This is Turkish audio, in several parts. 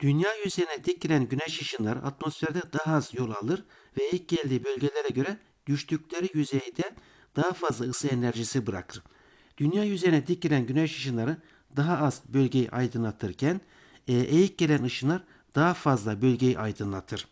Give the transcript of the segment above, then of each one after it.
Dünya yüzeyine dik güneş ışınları atmosferde daha az yol alır ve ilk geldiği bölgelere göre düştükleri yüzeyde daha fazla ısı enerjisi bırakır. Dünya yüzeyine dik güneş ışınları daha az bölgeyi aydınlatırken e, eğik gelen ışınlar daha fazla bölgeyi aydınlatır.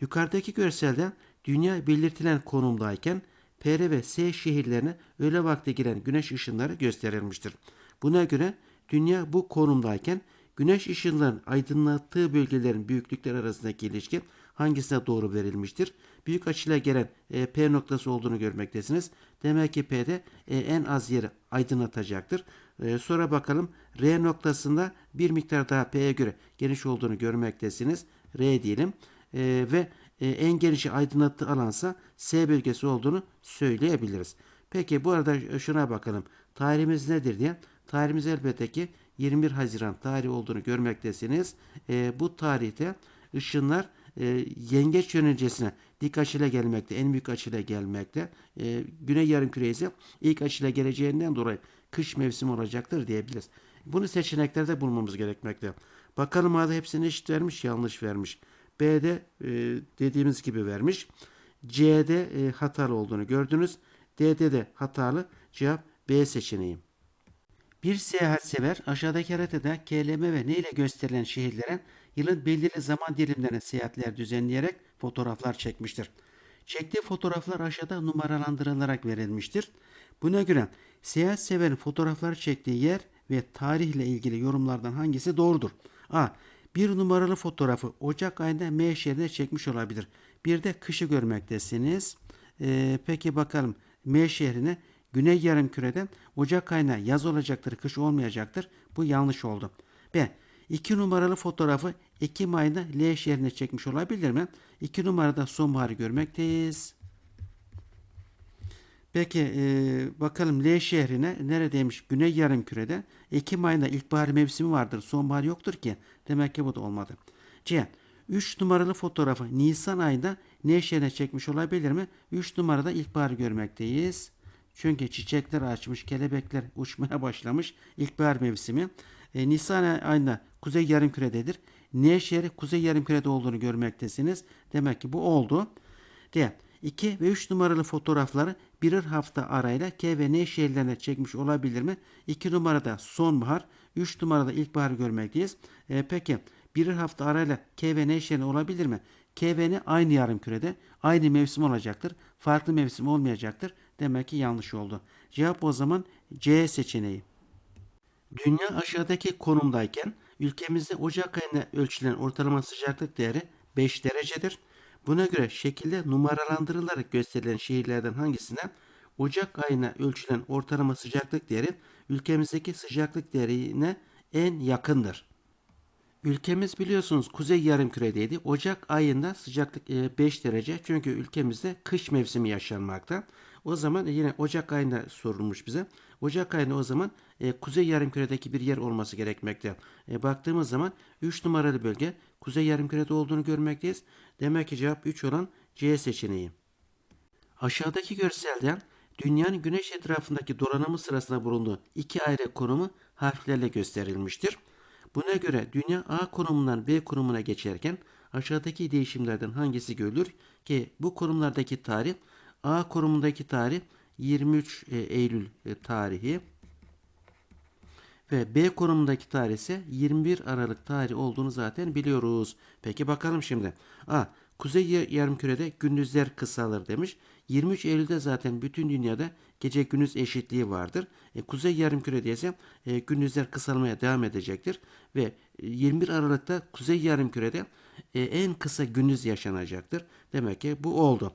Yukarıdaki görselde dünya belirtilen konumdayken PR ve S şehirlerine öğle vakti giren güneş ışınları gösterilmiştir. Buna göre dünya bu konumdayken güneş ışınlarının aydınlattığı bölgelerin büyüklükleri arasındaki ilişki hangisine doğru verilmiştir? Büyük açıyla gelen e, P noktası olduğunu görmektesiniz. Demek ki P'de e, en az yeri aydınlatacaktır. E, sonra bakalım R noktasında bir miktar daha P'ye göre geniş olduğunu görmektesiniz. R diyelim. E, ve e, en genişi aydınlattığı alansa S bölgesi olduğunu söyleyebiliriz. Peki bu arada şuna bakalım. Tarihimiz nedir diye. Tarihimiz elbette ki 21 Haziran tarihi olduğunu görmektesiniz. E, bu tarihte ışınlar e, yengeç yöneticesine dik açıyla gelmekte, en büyük açıyla gelmekte. E, Güney yarımküre ise ilk açıyla geleceğinden dolayı kış mevsimi olacaktır diyebiliriz. Bunu seçeneklerde bulmamız gerekmekte. Bakalım A'da hepsini eşit vermiş, yanlış vermiş. B'de e, dediğimiz gibi vermiş. C'de e, hatalı olduğunu gördünüz. D'de de hatalı. Cevap B seçeneği. Bir seyahatsever aşağıdaki haritada KLM ve ne ile gösterilen şehirlere yılın belirli zaman dilimlerine seyahatler düzenleyerek fotoğraflar çekmiştir. Çektiği fotoğraflar aşağıda numaralandırılarak verilmiştir. Buna göre seyahatseverin fotoğrafları çektiği yer ve tarihle ilgili yorumlardan hangisi doğrudur? A. Bir numaralı fotoğrafı Ocak ayında M şehrinde çekmiş olabilir. Bir de kışı görmektesiniz. Ee, peki bakalım M şehrine Güney Yarımküre'de Ocak ayına yaz olacaktır, kış olmayacaktır. Bu yanlış oldu. B. 2 numaralı fotoğrafı Ekim ayında L şehrine çekmiş olabilir mi? 2 numarada sonbaharı görmekteyiz. Peki e, bakalım L şehrine neredeymiş? Güney Yarımküre'de. Ekim ayında ilkbahar mevsimi vardır. Sonbahar yoktur ki. Demek ki bu da olmadı. C. 3 numaralı fotoğrafı Nisan ayında N şehrine çekmiş olabilir mi? 3 numarada ilkbaharı görmekteyiz. Çünkü çiçekler açmış, kelebekler uçmaya başlamış. İlkbahar mevsimi. E, Nisan ayında Kuzey Yarımküre'dedir. N şehri Kuzey Yarımküre'de olduğunu görmektesiniz. Demek ki bu oldu. D. 2 ve 3 numaralı fotoğrafları birer hafta arayla K ve N şehirlerine çekmiş olabilir mi? 2 numarada sonbahar, 3 numarada ilkbahar görmekteyiz. E, peki birer hafta arayla K ve N şehrine olabilir mi? K ve N aynı yarım kürede, aynı mevsim olacaktır. Farklı mevsim olmayacaktır. Demek ki yanlış oldu. Cevap o zaman C seçeneği. Dünya aşağıdaki konumdayken ülkemizde Ocak ayında ölçülen ortalama sıcaklık değeri 5 derecedir. Buna göre şekilde numaralandırılarak gösterilen şehirlerden hangisine Ocak ayına ölçülen ortalama sıcaklık değeri ülkemizdeki sıcaklık değerine en yakındır. Ülkemiz biliyorsunuz kuzey yarımküredeydi. Ocak ayında sıcaklık 5 derece çünkü ülkemizde kış mevsimi yaşanmakta. O zaman yine Ocak ayında sorulmuş bize. Ocak ayında o zaman e, kuzey yarımküredeki bir yer olması gerekmekte. E, baktığımız zaman 3 numaralı bölge kuzey yarımkürede olduğunu görmekteyiz. Demek ki cevap 3 olan C seçeneği. Aşağıdaki görselden dünyanın güneş etrafındaki dolanımı sırasında bulunduğu iki ayrı konumu harflerle gösterilmiştir. Buna göre dünya A konumundan B konumuna geçerken aşağıdaki değişimlerden hangisi görülür ki bu konumlardaki tarih A konumundaki tarih 23 e, Eylül e, tarihi ve B konumundaki tarih ise 21 Aralık tarihi olduğunu zaten biliyoruz. Peki bakalım şimdi. A. Kuzey yarımkürede gündüzler kısalır demiş. 23 Eylül'de zaten bütün dünyada gece gündüz eşitliği vardır. E, Kuzey yarımkürede ise e, gündüzler kısalmaya devam edecektir. Ve 21 Aralık'ta Kuzey yarımkürede e, en kısa gündüz yaşanacaktır. Demek ki bu oldu.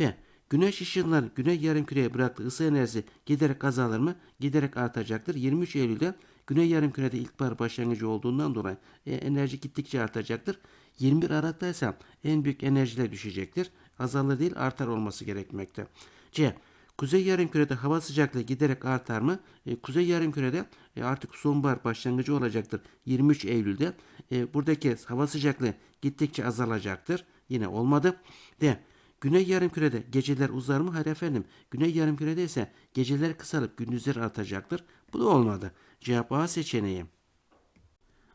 B. Güneş ışınlarının güney yarımküreye bıraktığı ısı enerjisi giderek azalır mı? Giderek artacaktır. 23 Eylül'de güney yarımkürede ilkbahar başlangıcı olduğundan dolayı e, enerji gittikçe artacaktır. 21 Aralık'ta ise en büyük enerjiler düşecektir. Azalır değil artar olması gerekmekte. C. Kuzey yarımkürede hava sıcaklığı giderek artar mı? E, Kuzey yarımkürede e, artık sonbahar başlangıcı olacaktır. 23 Eylül'de. E, buradaki hava sıcaklığı gittikçe azalacaktır. Yine olmadı. D. Güney yarımkürede geceler uzar mı? Hayır efendim. Güney yarımkürede ise geceler kısalıp gündüzler artacaktır. Bu da olmadı. Cevap A seçeneği.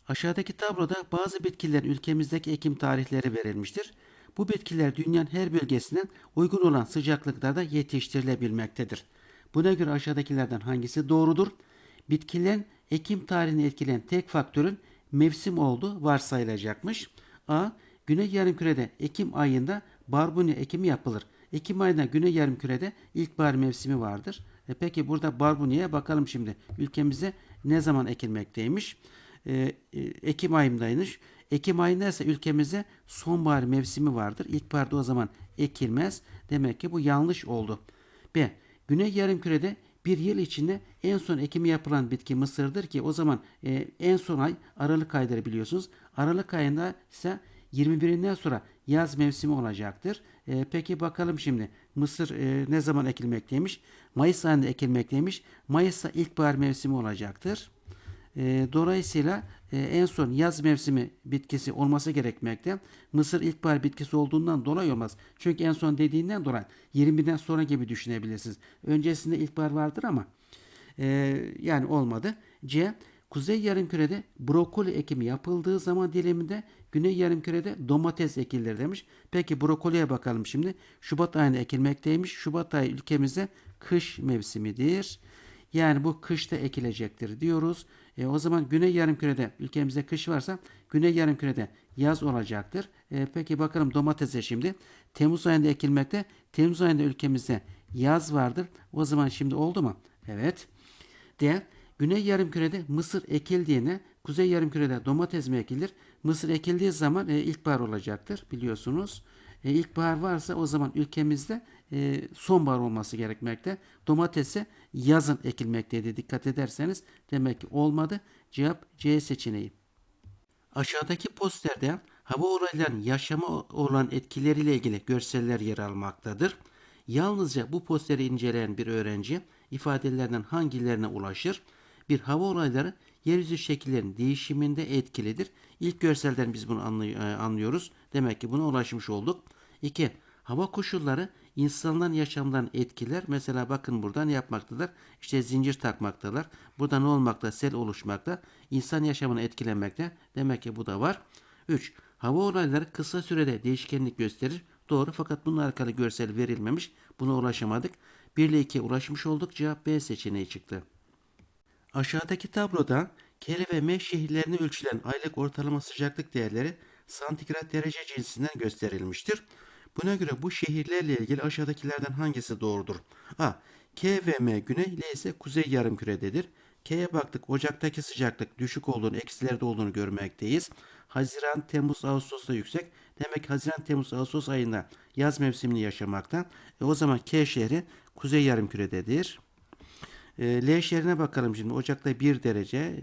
Aşağıdaki tabloda bazı bitkilerin ülkemizdeki ekim tarihleri verilmiştir. Bu bitkiler dünyanın her bölgesinden uygun olan sıcaklıklarda yetiştirilebilmektedir. Buna göre aşağıdakilerden hangisi doğrudur? Bitkilerin ekim tarihini etkileyen tek faktörün mevsim olduğu varsayılacakmış. A. Güney yarımkürede Ekim ayında barbunya ekimi yapılır. Ekim ayında Güney yarımkürede ilkbahar mevsimi vardır. E peki burada barbunyaya bakalım şimdi. Ülkemize ne zaman ekilmekteymiş? E, e, Ekim ayındaymış. Ekim ayında ise ülkemizde sonbahar mevsimi vardır. İlkbaharda o zaman ekilmez. Demek ki bu yanlış oldu. B. Güney yarımkürede bir yıl içinde en son ekimi yapılan bitki mısırdır ki o zaman e, en son ay Aralık ayları biliyorsunuz. Aralık ayında ise 21'inden sonra yaz mevsimi olacaktır. E, peki bakalım şimdi mısır e, ne zaman ekilmekteymiş? Mayıs ayında ekilmekteymiş. Mayıs'ta ilkbahar mevsimi olacaktır. E, dolayısıyla e, en son yaz mevsimi bitkisi olması gerekmekte. Mısır ilkbahar bitkisi olduğundan dolayı olmaz. Çünkü en son dediğinden dolayı 21'den sonra gibi düşünebilirsiniz. Öncesinde ilkbahar vardır ama e, yani olmadı. C. Kuzey yarımkürede brokoli ekimi yapıldığı zaman diliminde güney yarımkürede domates ekilir demiş. Peki brokoliye bakalım şimdi. Şubat ayında ekilmekteymiş. Şubat ayı ülkemizde kış mevsimidir. Yani bu kışta ekilecektir diyoruz. E, o zaman güney yarımkürede ülkemizde kış varsa güney yarımkürede yaz olacaktır. E, peki bakalım domatese şimdi. Temmuz ayında ekilmekte. Temmuz ayında ülkemizde yaz vardır. O zaman şimdi oldu mu? Evet. D. Güney yarımkürede mısır ekildiğine kuzey yarımkürede domates mi ekilir? Mısır ekildiği zaman e, ilkbahar olacaktır biliyorsunuz. E, ilkbahar varsa o zaman ülkemizde e, sonbahar olması gerekmekte. Domatese yazın ekilmekteydi dikkat ederseniz. Demek ki olmadı. Cevap C seçeneği. Aşağıdaki posterde hava olaylarının yaşama olan etkileriyle ilgili görseller yer almaktadır. Yalnızca bu posteri inceleyen bir öğrenci ifadelerden hangilerine ulaşır? Bir hava olayları yeryüzü şekillerinin değişiminde etkilidir. İlk görselden biz bunu anlıyoruz. Demek ki buna ulaşmış olduk. 2. Hava koşulları insanların yaşamlarını etkiler. Mesela bakın burada ne yapmaktadır? İşte zincir takmaktalar. Burada ne olmakta? Sel oluşmakta. İnsan yaşamını etkilemekte. Demek ki bu da var. 3. Hava olayları kısa sürede değişkenlik gösterir. Doğru fakat bununla alakalı görsel verilmemiş. Buna ulaşamadık. 1 ile 2'ye ulaşmış olduk. Cevap B seçeneği çıktı. Aşağıdaki tabloda K ve M şehirlerine ölçülen aylık ortalama sıcaklık değerleri santigrat derece cinsinden gösterilmiştir. Buna göre bu şehirlerle ilgili aşağıdakilerden hangisi doğrudur? A. K ve M güney, L ise kuzey yarımkürededir. K'ye baktık. Ocaktaki sıcaklık düşük olduğunu, eksilerde olduğunu görmekteyiz. Haziran, Temmuz, Ağustos'ta yüksek. Demek Haziran, Temmuz, Ağustos ayında yaz mevsimini yaşamakta. E, o zaman K şehri kuzey yarımkürededir. E, L şehrine bakalım şimdi. Ocakta 1 derece.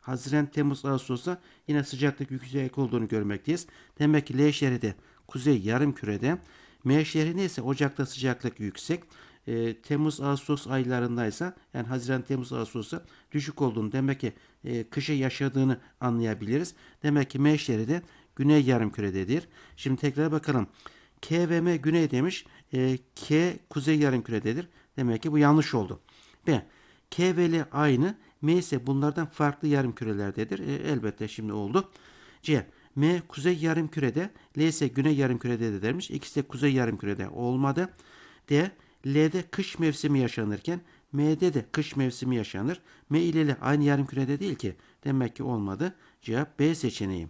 Haziran, Temmuz, Ağustos'ta yine sıcaklık yüksek olduğunu görmekteyiz. Demek ki L şehri de kuzey yarım kürede. M şehrinde ise Ocak'ta sıcaklık yüksek. E, Temmuz Ağustos aylarındaysa yani Haziran Temmuz Ağustos'ta düşük olduğunu demek ki e, kışı yaşadığını anlayabiliriz. Demek ki M şehri de güney yarım kürededir. Şimdi tekrar bakalım. K ve M güney demiş. E, K kuzey yarım kürededir. Demek ki bu yanlış oldu. B. K ve L aynı. M ise bunlardan farklı yarım kürelerdedir. E, elbette şimdi oldu. C. M kuzey yarım kürede, L ise güney yarım kürede de dermiş. İkisi de kuzey yarım kürede olmadı. D L'de kış mevsimi yaşanırken M'de de kış mevsimi yaşanır. M ile L aynı yarım kürede değil ki. Demek ki olmadı. Cevap B seçeneği.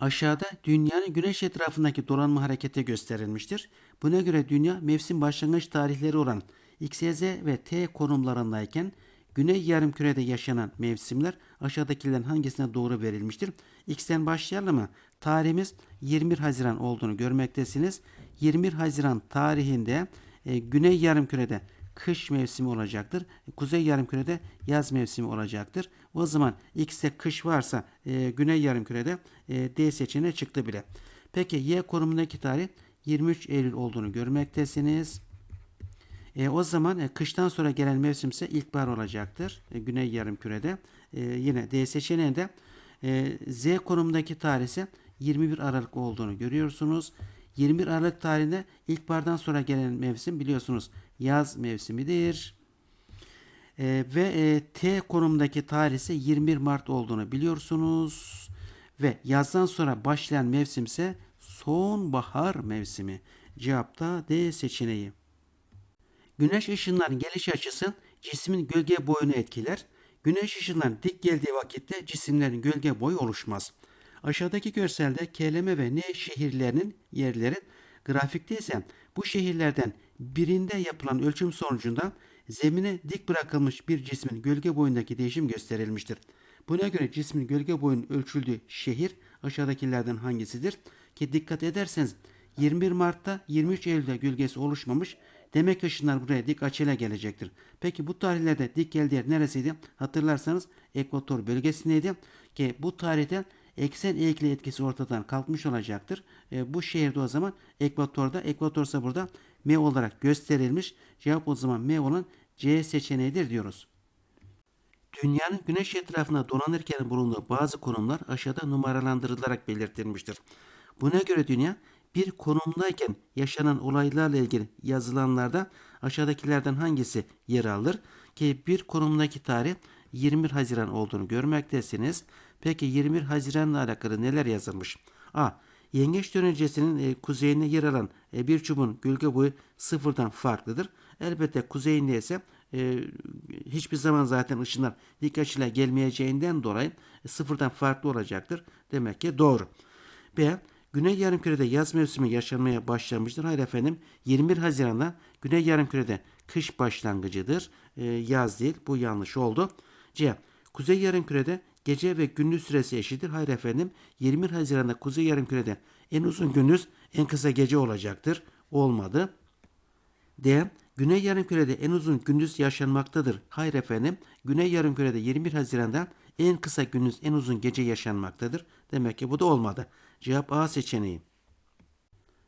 Aşağıda dünyanın güneş etrafındaki dolanma hareketi gösterilmiştir. Buna göre dünya mevsim başlangıç tarihleri olan X, Y, Z ve T konumlarındayken Güney yarımkürede yaşanan mevsimler aşağıdakilerin hangisine doğru verilmiştir? X'ten başlayalım mı? Tarihimiz 21 Haziran olduğunu görmektesiniz. 21 Haziran tarihinde e, Güney yarımkürede kış mevsimi olacaktır. Kuzey yarımkürede yaz mevsimi olacaktır. O zaman X'te kış varsa e, Güney yarımkürede e, D seçeneği çıktı bile. Peki Y konumundaki tarih 23 Eylül olduğunu görmektesiniz. E, o zaman e, kıştan sonra gelen mevsim ise ilkbahar olacaktır. E, Güney yarımkürede. E, yine D seçeneğinde e, Z konumundaki tarih ise 21 Aralık olduğunu görüyorsunuz. 21 Aralık tarihinde ilkbahardan sonra gelen mevsim biliyorsunuz yaz mevsimidir. E, ve e, T konumdaki tarih ise 21 Mart olduğunu biliyorsunuz. Ve yazdan sonra başlayan mevsim ise sonbahar mevsimi. Cevap da D seçeneği. Güneş ışınlarının geliş açısı cismin gölge boyunu etkiler. Güneş ışınlarının dik geldiği vakitte cisimlerin gölge boyu oluşmaz. Aşağıdaki görselde Keleme ve Ne şehirlerinin yerleri grafikte ise bu şehirlerden birinde yapılan ölçüm sonucunda zemine dik bırakılmış bir cismin gölge boyundaki değişim gösterilmiştir. Buna göre cismin gölge boyunun ölçüldüğü şehir aşağıdakilerden hangisidir? Ki dikkat ederseniz 21 Mart'ta 23 Eylül'de gölgesi oluşmamış. Demek ışınlar buraya dik açıyla gelecektir. Peki bu tarihlerde dik geldiği yer neresiydi? Hatırlarsanız ekvator bölgesindeydi. Ki bu tarihte eksen eğikliği etkisi ortadan kalkmış olacaktır. E, bu şehirde o zaman ekvatorda, ekvatorsa burada M olarak gösterilmiş. Cevap o zaman M olan C seçeneğidir diyoruz. Dünyanın güneş etrafında dolanırken bulunduğu bazı konumlar aşağıda numaralandırılarak belirtilmiştir. Buna göre dünya bir konumdayken yaşanan olaylarla ilgili yazılanlarda aşağıdakilerden hangisi yer alır? Ki bir konumdaki tarih 21 Haziran olduğunu görmektesiniz. Peki 21 Haziran'la alakalı neler yazılmış? A. Yengeç dönencesinin e, kuzeyine yer alan e, bir çubuğun gölge boyu sıfırdan farklıdır. Elbette kuzeyinde ise e, hiçbir zaman zaten ışınlar dik açıyla gelmeyeceğinden dolayı e, sıfırdan farklı olacaktır. Demek ki doğru. B. Güney Yarımküre'de yaz mevsimi yaşanmaya başlamıştır. Hayır efendim 21 Haziran'da Güney Yarımküre'de kış başlangıcıdır. E, yaz değil. Bu yanlış oldu. C. Kuzey Yarımküre'de gece ve gündüz süresi eşittir. Hayır efendim 21 Haziran'da Kuzey Yarımküre'de en uzun gündüz en kısa gece olacaktır. Olmadı. D. Güney Yarımküre'de en uzun gündüz yaşanmaktadır. Hayır efendim. Güney Yarımküre'de 21 Haziran'da en kısa gündüz en uzun gece yaşanmaktadır. Demek ki bu da olmadı. Cevap A seçeneği.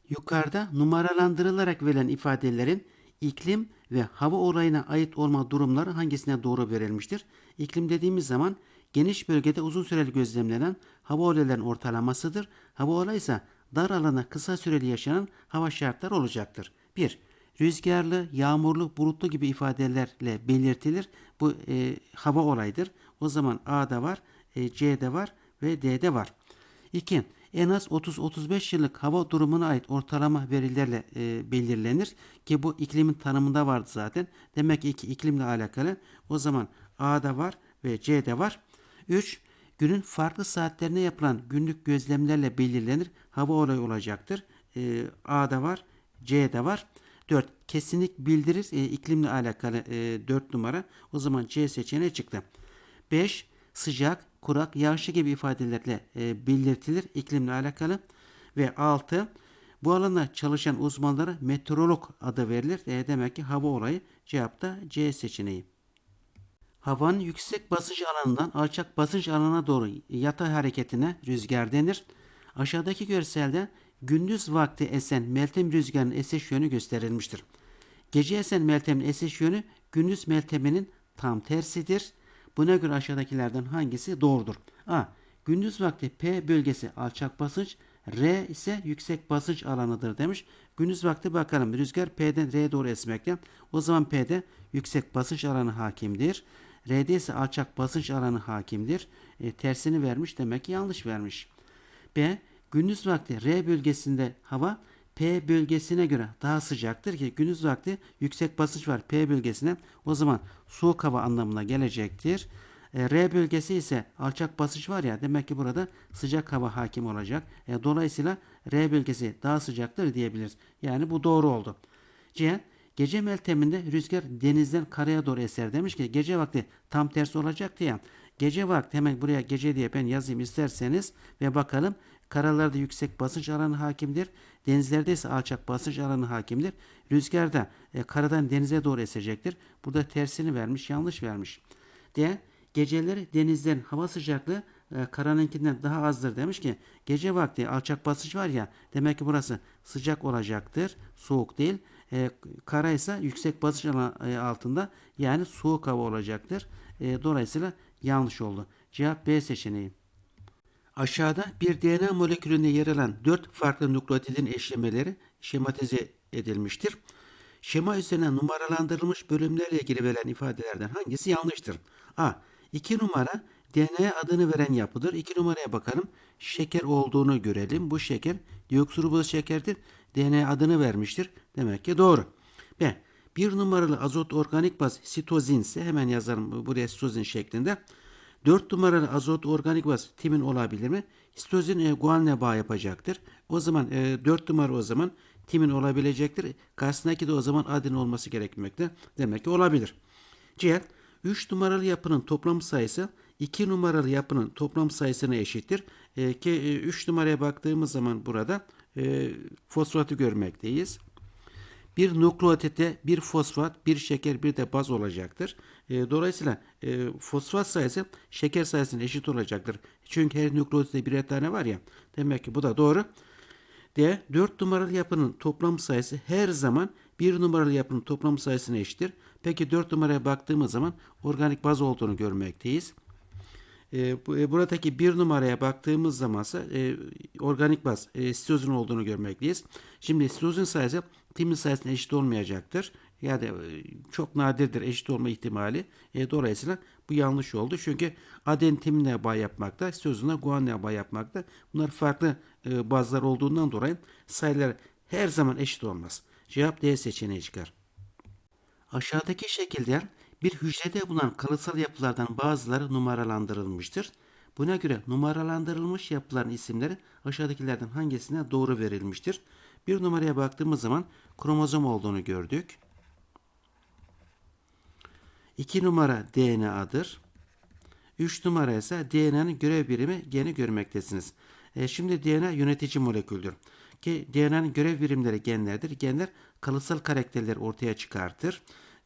Yukarıda numaralandırılarak verilen ifadelerin iklim ve hava olayına ait olma durumları hangisine doğru verilmiştir? İklim dediğimiz zaman geniş bölgede uzun süreli gözlemlenen hava olaylarının ortalamasıdır. Hava olayı ise dar alana kısa süreli yaşanan hava şartları olacaktır. 1. Rüzgarlı, yağmurlu, bulutlu gibi ifadelerle belirtilir. Bu e, hava olayıdır. O zaman A'da var, e, C'de var ve D'de var. 2. En az 30-35 yıllık hava durumuna ait ortalama verilerle e, belirlenir ki bu iklimin tanımında vardı zaten. Demek ki iklimle alakalı. O zaman A'da var ve C'de var. 3. Günün farklı saatlerine yapılan günlük gözlemlerle belirlenir. Hava olayı olacaktır. E, A'da var, C'de var. 4. Kesinlik bildirir. E, iklimle alakalı e, 4 numara. O zaman C seçeneği çıktı. 5. Sıcak, kurak, yağışlı gibi ifadelerle e, belirtilir iklimle alakalı. Ve 6. Bu alanda çalışan uzmanlara meteorolog adı verilir. E, demek ki hava olayı cevapta C seçeneği. Havanın yüksek basınç alanından alçak basınç alanına doğru yatay hareketine rüzgar denir. Aşağıdaki görselde gündüz vakti esen meltem rüzgarının esiş yönü gösterilmiştir. Gece esen meltemin esiş yönü gündüz melteminin tam tersidir. Buna göre aşağıdakilerden hangisi doğrudur? A. Gündüz vakti P bölgesi alçak basınç, R ise yüksek basınç alanıdır demiş. Gündüz vakti bakalım rüzgar P'den R'ye doğru esmekte. O zaman P'de yüksek basınç alanı hakimdir. R'de ise alçak basınç alanı hakimdir. E, tersini vermiş demek ki yanlış vermiş. B. Gündüz vakti R bölgesinde hava P bölgesine göre daha sıcaktır ki gündüz vakti yüksek basınç var P bölgesine. O zaman soğuk hava anlamına gelecektir. E, R bölgesi ise alçak basınç var ya demek ki burada sıcak hava hakim olacak. E, dolayısıyla R bölgesi daha sıcaktır diyebiliriz. Yani bu doğru oldu. C. Gece melteminde rüzgar denizden karaya doğru eser demiş ki gece vakti tam tersi olacaktı ya. Gece vakti hemen buraya gece diye ben yazayım isterseniz ve bakalım karalarda yüksek basınç alanı hakimdir. Denizlerde ise alçak basınç alanı hakimdir. Rüzgarda e, karadan denize doğru esecektir. Burada tersini vermiş, yanlış vermiş. D. Geceleri denizlerin hava sıcaklığı e, karanınkinden daha azdır demiş ki gece vakti alçak basınç var ya demek ki burası sıcak olacaktır. Soğuk değil. E, kara ise yüksek basınç alanı e, altında yani soğuk hava olacaktır. E, dolayısıyla yanlış oldu. Cevap B seçeneği. Aşağıda bir DNA molekülünde yer alan 4 farklı nukleotidin eşlemeleri şematize edilmiştir. Şema üzerine numaralandırılmış bölümlerle ilgili verilen ifadelerden hangisi yanlıştır? A. 2 numara DNA adını veren yapıdır. 2 numaraya bakalım. Şeker olduğunu görelim. Bu şeker deoksirriboz şekerdir. DNA adını vermiştir. Demek ki doğru. B. Bir numaralı azot organik baz sitozin ise hemen yazalım buraya sitozin şeklinde. 4 numaralı azot organik baz timin olabilir mi? Sitozin e, guanine bağ yapacaktır. O zaman e, 4 numara o zaman timin olabilecektir. Karşısındaki de o zaman adenin olması gerekmekte. Demek ki olabilir. C. 3 numaralı yapının toplam sayısı 2 numaralı yapının toplam sayısına eşittir. E, ki 3 numaraya baktığımız zaman burada e, fosfatı görmekteyiz. Bir nukleotide bir fosfat, bir şeker, bir de baz olacaktır. E, dolayısıyla e, fosfat sayısı şeker sayısına eşit olacaktır. Çünkü her nukleotide birer tane var ya. Demek ki bu da doğru. D. 4 numaralı yapının toplam sayısı her zaman 1 numaralı yapının toplam sayısına eşittir. Peki 4 numaraya baktığımız zaman organik baz olduğunu görmekteyiz. E, bu, e, buradaki bir numaraya baktığımız zaman ise e, organik baz e, sitozin olduğunu görmekteyiz. Şimdi sitozin sayısı timin sayısına eşit olmayacaktır. Yani e, çok nadirdir eşit olma ihtimali. E, dolayısıyla bu yanlış oldu. Çünkü aden timinle bağ yapmakta, sitozine guanine bağ yapmakta. Bunlar farklı bazlar olduğundan dolayı sayılar her zaman eşit olmaz. Cevap D seçeneği çıkar. Aşağıdaki şekilde bir hücrede bulunan kalıtsal yapılardan bazıları numaralandırılmıştır. Buna göre numaralandırılmış yapıların isimleri aşağıdakilerden hangisine doğru verilmiştir? Bir numaraya baktığımız zaman kromozom olduğunu gördük. 2 numara DNA'dır. 3 numara ise DNA'nın görev birimi geni görmektesiniz. E, şimdi DNA yönetici moleküldür. Ki DNA'nın görev birimleri genlerdir. Genler kalıtsal karakterleri ortaya çıkartır.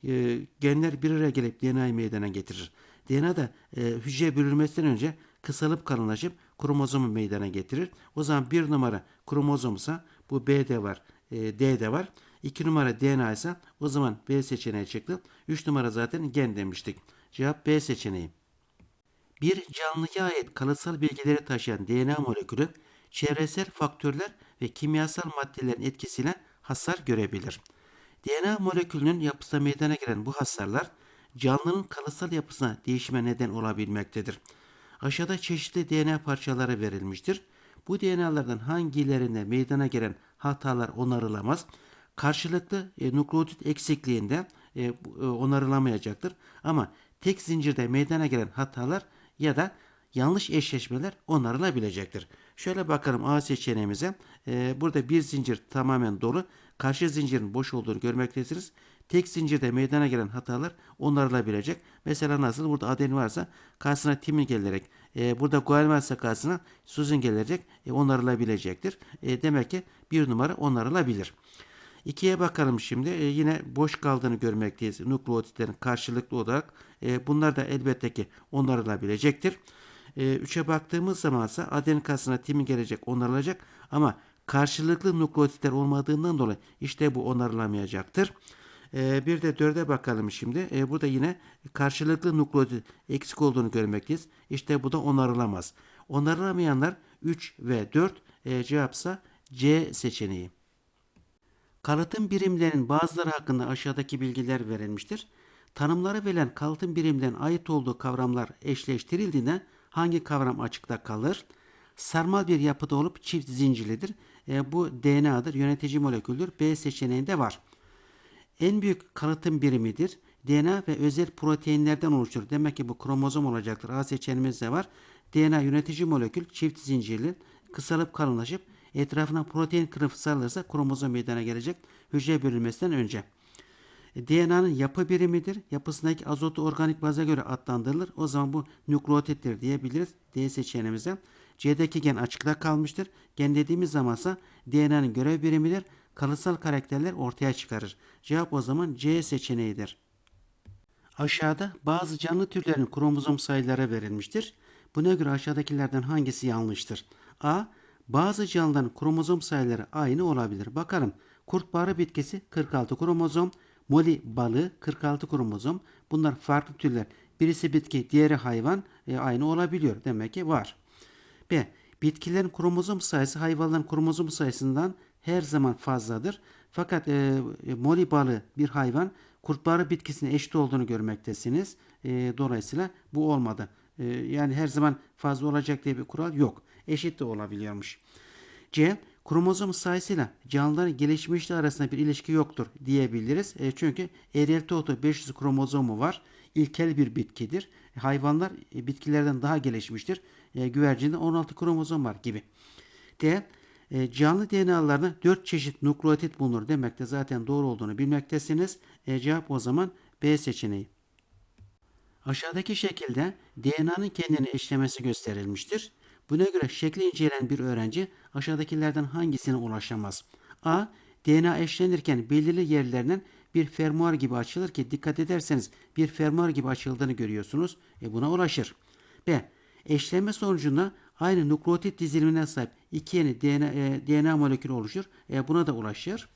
E, genler bir araya gelip DNA'yı meydana getirir. DNA da e, hücreye bölünmesinden önce kısalıp kalınlaşıp kromozomu meydana getirir. O zaman bir numara kromozomsa bu B'de var, e, D'de var. 2 numara DNA ise o zaman B seçeneği çıktı. 3 numara zaten gen demiştik. Cevap B seçeneği. Bir canlıya ait kalıtsal bilgileri taşıyan DNA molekülü çevresel faktörler ve kimyasal maddelerin etkisiyle hasar görebilir. DNA molekülünün yapısına meydana gelen bu hasarlar canlının kalıtsal yapısına değişime neden olabilmektedir. Aşağıda çeşitli DNA parçaları verilmiştir. Bu DNA'lardan hangilerinde meydana gelen hatalar onarılamaz? Karşılıklı e, nukleotit eksikliğinde e, e, onarılamayacaktır. Ama tek zincirde meydana gelen hatalar ya da yanlış eşleşmeler onarılabilecektir. Şöyle bakalım A seçeneğimize. E, burada bir zincir tamamen dolu. Karşı zincirin boş olduğunu görmektesiniz. Tek zincirde meydana gelen hatalar onarılabilecek. Mesela nasıl? Burada aden varsa karşısına timin gelerek, e, burada guanin varsa karşısına suzin gelecek, e, onarılabilecektir. E, demek ki bir numara onarılabilir. İkiye bakalım şimdi. E, yine boş kaldığını görmekteyiz. Nukleotitlerin karşılıklı olarak. E, bunlar da elbette ki onarılabilecektir. E, üçe baktığımız zaman ise adenin karşısına timin gelecek, onarılacak. Ama karşılıklı nukleotitler olmadığından dolayı işte bu onarılamayacaktır. E, bir de dörde bakalım şimdi. E, burada yine karşılıklı nukleotit eksik olduğunu görmekteyiz. İşte bu da onarılamaz. Onarılamayanlar 3 ve 4 e, cevapsa C seçeneği. Kalıtım birimlerinin bazıları hakkında aşağıdaki bilgiler verilmiştir. Tanımları verilen kalıtım birimlerinin ait olduğu kavramlar eşleştirildiğinde hangi kavram açıkta kalır? Sarmal bir yapıda olup çift zincirlidir. E, bu DNA'dır, yönetici moleküldür. B seçeneğinde var. En büyük kalıtım birimidir. DNA ve özel proteinlerden oluşur. Demek ki bu kromozom olacaktır. A seçeneğimiz de var. DNA yönetici molekül çift zincirli, kısalıp kalınlaşıp etrafına protein kırıp sarılırsa kromozom meydana gelecek hücre bölünmesinden önce. E, DNA'nın yapı birimidir. Yapısındaki azotu organik baza göre adlandırılır. O zaman bu nükleotittir diyebiliriz. D seçeneğimize. C'deki gen açıkta kalmıştır. Gen dediğimiz zamansa DNA'nın görev birimidir. Kalıtsal karakterler ortaya çıkarır. Cevap o zaman C seçeneğidir. Aşağıda bazı canlı türlerin kromozom sayıları verilmiştir. Buna göre aşağıdakilerden hangisi yanlıştır? A. Bazı canlıların kromozom sayıları aynı olabilir. Bakalım. Kurt barı bitkisi 46 kromozom, moli balığı 46 kromozom. Bunlar farklı türler. Birisi bitki, diğeri hayvan e, aynı olabiliyor. Demek ki var. B. Bitkilerin kromozom sayısı hayvanların kromozom sayısından her zaman fazladır. Fakat e, e, moli balığı bir hayvan kurt balığı bitkisine eşit olduğunu görmektesiniz. E, dolayısıyla bu olmadı. E, yani her zaman fazla olacak diye bir kural yok. Eşit de olabiliyormuş. C. Kromozom sayısıyla canlıların gelişmişliği arasında bir ilişki yoktur diyebiliriz. E, çünkü Eryaltoto 500 kromozomu var. İlkel bir bitkidir. E, hayvanlar e, bitkilerden daha gelişmiştir. E, güvercinde 16 kromozom var gibi. D. E, canlı DNA'larında 4 çeşit nukleotit bulunur demekte zaten doğru olduğunu bilmektesiniz. E, cevap o zaman B seçeneği. Aşağıdaki şekilde DNA'nın kendini eşlemesi gösterilmiştir. Buna göre şekli inceleyen bir öğrenci aşağıdakilerden hangisine ulaşamaz? A. DNA eşlenirken belirli yerlerinden bir fermuar gibi açılır ki dikkat ederseniz bir fermuar gibi açıldığını görüyorsunuz. E buna ulaşır. B. Eşlenme sonucunda aynı nukleotit dizilimine sahip iki yeni DNA, e, DNA molekülü oluşur. E buna da ulaşır.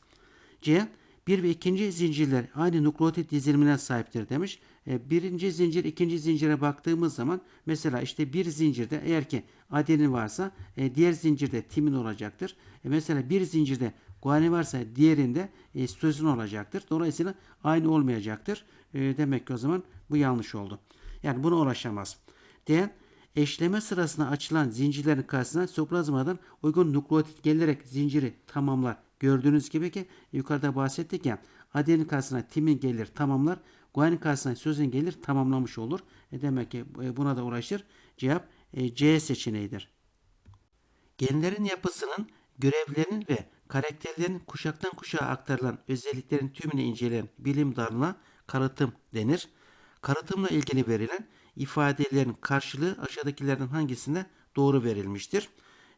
C. Bir ve ikinci zincirler aynı nukleotit dizilimine sahiptir demiş. E, birinci zincir ikinci zincire baktığımız zaman mesela işte bir zincirde eğer ki adenin varsa e, diğer zincirde timin olacaktır. E, mesela bir zincirde guanin varsa diğerinde sitozin olacaktır. Dolayısıyla aynı olmayacaktır. Demek ki o zaman bu yanlış oldu. Yani buna ulaşamaz. D. Eşleme sırasında açılan zincirlerin karşısına sitoplazmadan uygun nukleotit gelerek zinciri tamamlar. Gördüğünüz gibi ki yukarıda bahsettik ya adenin karşısına timin gelir tamamlar. Guanin karşısına sözün gelir tamamlamış olur. E demek ki e, buna da ulaşır. Cevap e, C seçeneğidir. Genlerin yapısının, görevlerinin ve karakterlerin kuşaktan kuşağa aktarılan özelliklerin tümünü inceleyen bilim dalına kalıtım denir. Kalıtımla ilgili verilen ifadelerin karşılığı aşağıdakilerden hangisinde doğru verilmiştir?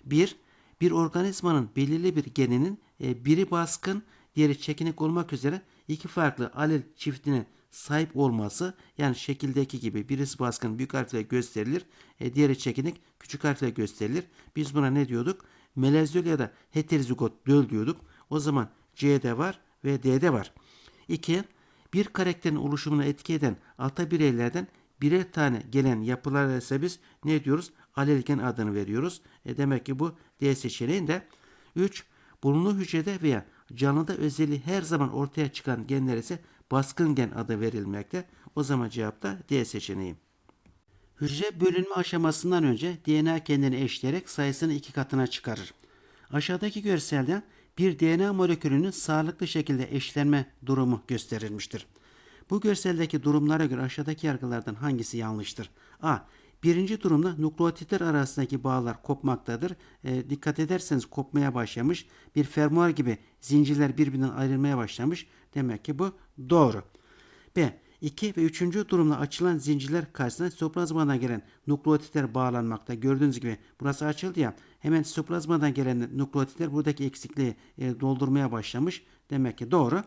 1. Bir organizmanın belirli bir geninin e, biri baskın, diğeri çekinik olmak üzere iki farklı alel çiftine sahip olması yani şekildeki gibi birisi baskın büyük harfle gösterilir, e, diğeri çekinik küçük harfle gösterilir. Biz buna ne diyorduk? Melezül ya da heterozigot döl diyorduk. O zaman C'de var ve D'de var. 2. Bir karakterin oluşumuna etki eden ata bireylerden birer tane gelen yapılara ise biz ne diyoruz? Alel gen adını veriyoruz. E demek ki bu D seçeneğinde. 3. Bulunduğu hücrede veya canlıda özelliği her zaman ortaya çıkan genler ise baskın gen adı verilmekte. O zaman cevap da D seçeneği. Hücre bölünme aşamasından önce DNA kendini eşleyerek sayısını iki katına çıkarır. Aşağıdaki görselde bir DNA molekülünün sağlıklı şekilde eşlenme durumu gösterilmiştir. Bu görseldeki durumlara göre aşağıdaki yargılardan hangisi yanlıştır? A. Birinci durumda nukleotitler arasındaki bağlar kopmaktadır. E, dikkat ederseniz kopmaya başlamış. Bir fermuar gibi zincirler birbirinden ayrılmaya başlamış. Demek ki bu doğru. B. 2 ve 3. durumda açılan zincirler karşısında sitoplazmadan gelen nukleotitler bağlanmakta. Gördüğünüz gibi burası açıldı ya. Hemen sitoplazmadan gelen nukleotitler buradaki eksikliği e, doldurmaya başlamış. Demek ki doğru.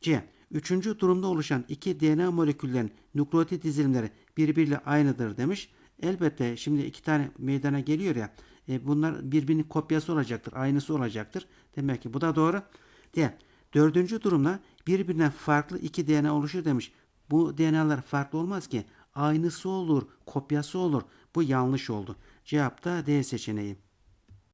C. Üçüncü durumda oluşan iki DNA moleküllerinin nukleotit dizilimleri birbiriyle aynıdır demiş. Elbette şimdi iki tane meydana geliyor ya. E, bunlar birbirinin kopyası olacaktır. Aynısı olacaktır. Demek ki bu da doğru. Diğer. Dördüncü durumda birbirinden farklı iki DNA oluşur demiş. Bu DNA'lar farklı olmaz ki. Aynısı olur, kopyası olur. Bu yanlış oldu. Cevap da D seçeneği.